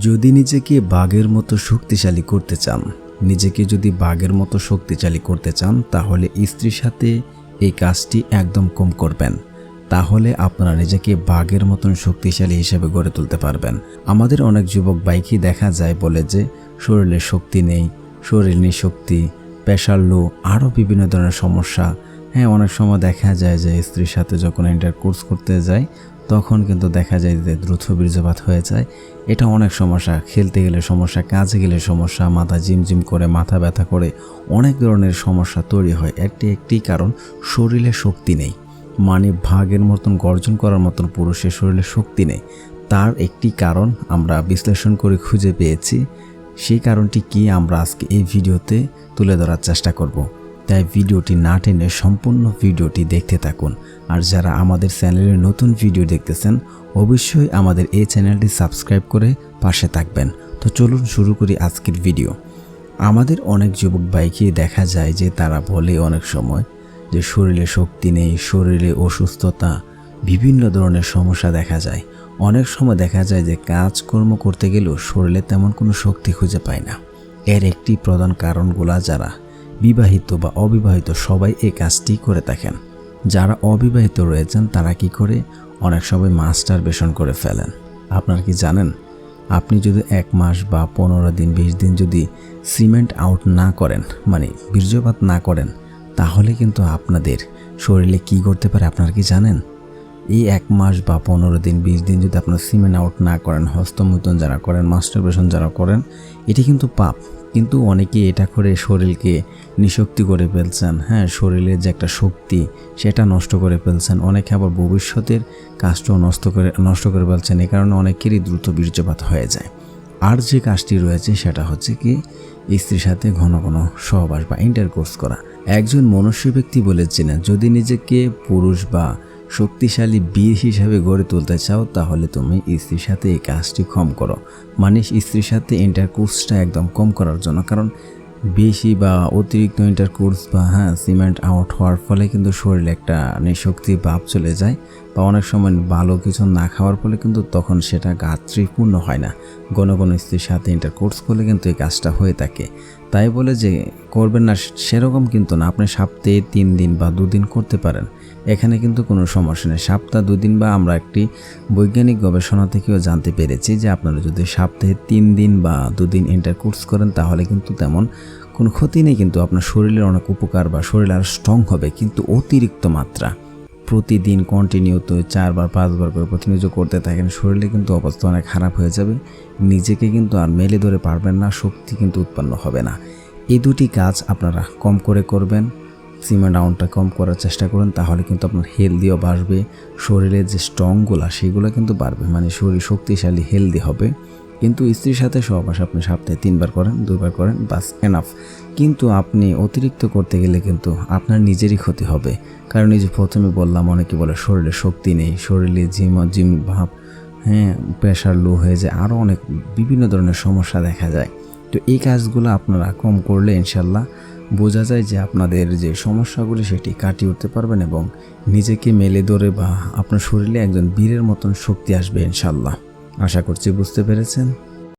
যদি নিজেকে বাঘের মতো শক্তিশালী করতে চান, নিজেকে যদি বাঘের মতো শক্তিশালী করতে চান, তাহলে স্ত্রীর সাথে এই কাজটি একদম কম করবেন। তাহলে আপনারা নিজেকে বাঘের মতন শক্তিশালী হিসেবে গড়ে তুলতে পারবেন। আমাদের অনেক যুবক বাইকই দেখা যায় বলে যে, শরীরে শক্তি নেই, শরীর নিশক্তি প্রেশার লো আরও বিভিন্ন ধরনের সমস্যা। হ্যাঁ অনেক সময় দেখা যায় যে স্ত্রীর সাথে যখন ইন্টার কোর্স করতে যায় তখন কিন্তু দেখা যায় যে দ্রুত বীর্যপাত হয়ে যায়। এটা অনেক সমস্যা। খেলতে গেলে সমস্যা, কাজে গেলে সমস্যা, মাথা জিমজিম করে, মাথা ব্যথা করে অনেক ধরনের সমস্যা তৈরি হয়। একটি একটি কারণ, শরীরে শক্তি নেই। মানে ভাগের মতন, গর্জন করার মতন পুরুষের শরীরে শক্তি নেই। তার একটি কারণ আমরা বিশ্লেষণ করে খুঁজে পেয়েছি। সেই কারণটি কি আমরা আজকে এই ভিডিওতে তুলে ধরার চেষ্টা করব। তাই ভিডিওটি না টেনে সম্পূর্ণ ভিডিওটি দেখতে থাকুন। আর যারা আমাদের চ্যানেলে নতুন ভিডিও দেখতেছেন, অবশ্যই আমাদের এই চ্যানেলটি সাবস্ক্রাইব করে পাশে থাকবেন। তো চলুন শুরু করি আজকের ভিডিও। আমাদের অনেক যুবক বাইকে দেখা যায় যে তারা বলে অনেক সময় যে শরীরে শক্তি নেই, শরীরে অসুস্থতা, বিভিন্ন ধরনের সমস্যা দেখা যায়। অনেক সময় দেখা যায় যে কাজকর্ম করতে গেলেও শরীরে তেমন কোনো শক্তি খুঁজে পায় না। এর একটি প্রধান কারণগুলা যারা বিবাহিত বা অবিবাহিত সবাই এই কাজটি করে থাকেন। যারা অবিবাহিত রয়েছেন, তারা কি করে? অনেক সময় মাস্টার বেশন করে ফেলেন। আপনারা কি জানেন? আপনি যদি এক মাস বা পনেরো দিন, বিশ দিন যদি সিমেন্ট আউট না করেন মানে বীর্যপাত না করেন, তাহলে কিন্তু আপনাদের শরীরে কি করতে পারে আপনারা কি জানেন? এই এক মাস বা পনেরো দিন, বিশ দিন যদি আপনার সিমেন্ট আউট না করেন, হস্তমৈথুন যারা করেন মাস্টারবেশন যারা করেন, এটি কিন্তু পাপ। কিন্তু অনেকে এটা করে শরীরকে নিশক্তি করে ফেলছেন। হ্যাঁ শরীরের যে একটা শক্তি, সেটা নষ্ট করে ফেলছেন। অনেকে আবার ভবিষ্যতের কাজটাও নষ্ট করে নষ্ট করে ফেলছেন। এ কারণে অনেকেরই দ্রুত বীর্যপাত হয়ে যায়। আর যে কাজটি রয়েছে, সেটা হচ্ছে কি, স্ত্রীর সাথে ঘন ঘন সহবাস বা ইন্টারকোর্স করা। একজন মনুষ্য ব্যক্তি বলেছিলেন, যদি নিজেকে পুরুষ বা শক্তিশালী বীর হিসাবে গড়ে তুলতে চাও, তাহলে তুমি স্ত্রীর সাথে এই কাজটি কম করো। মানে স্ত্রীর সাথে ইন্টারকোর্সটা একদম কম করার জন্য, কারণ বেশি বা অতিরিক্ত ইন্টারকোর্স বা হ্যাঁ সিমেন্ট আউট হওয়ার ফলে কিন্তু শরীরে একটা নিঃশক্তি ভাব চলে যায়। বা অনেক সময় ভালো কিছু না খাওয়ার ফলে কিন্তু তখন সেটা গাত্রীপূর্ণ হয় না। গণ গণ স্ত্রীর সাথে ইন্টারকোর্স করলে কিন্তু এই কাজটা হয়ে থাকে। তাই বলে যে করবেন না সেরকম কিন্তু না। আপনি সপ্তাহে তিন দিন বা দুদিন করতে পারেন। এখানে কিন্তু কোনো সমস্যা নেই। সপ্তাহ, দুদিন বা আমরা একটি বৈজ্ঞানিক গবেষণা থেকেও জানতে পেরেছি যে আপনারা যদি সপ্তাহে তিন দিন বা দুদিন ইন্টারকোর্স করেন, তাহলে কিন্তু তেমন কোনো ক্ষতি নেই। কিন্তু আপনার শরীরের অনেক উপকার বা শরীর আরও স্ট্রং হবে, কিন্তু অতিরিক্ত মাত্রা। প্রতিদিন কন্টিনিউতে চারবার, পাঁচবার করে প্রতিনিয়ত করতে থাকেন। শরীরে কিন্তু অবস্থা অনেক খারাপ হয়ে যাবে। নিজেকে কিন্তু আর মেলে ধরে পারবেন না, শক্তি কিন্তু উৎপন্ন হবে না। এই দুটি কাজ আপনারা কম করে করবেন সিমা ডাউনটা কম করার চেষ্টা করুন, তাহলে কিন্তু আপনার হেলদিও বাড়বে। শরীরের যে স্ট্রংগুলো সেগুলো কিন্তু বাড়বে। মানে শরীর শক্তিশালী হেলদি হবে। কিন্তু স্ত্রীর সাথে সহবাস আপনি সপ্তাহে তিনবার করেন দুবার করেন, বাস এনাফ কিন্তু আপনি অতিরিক্ত করতে গেলে কিন্তু আপনার নিজেরই ক্ষতি হবে। কারণ এই যে প্রথমে বললাম, অনেকে বলে শরীরে শক্তি নেই, শরীরে জিম জিম ভাব হ্যাঁ প্রেশার লো হয়ে যায় আরও অনেক বিভিন্ন ধরনের সমস্যা দেখা যায়। তো এই কাজগুলো আপনারা কম করলে ইনশাল্লাহ বোঝা যায় যে আপনাদের যে সমস্যাগুলি সেটি কাটিয়ে উঠতে পারবেন এবং নিজেকে মেলে ধরে বা আপনার শরীরে একজন বীরের মতন শক্তি আসবে ইনশাল্লাহ আশা করছি বুঝতে পেরেছেন।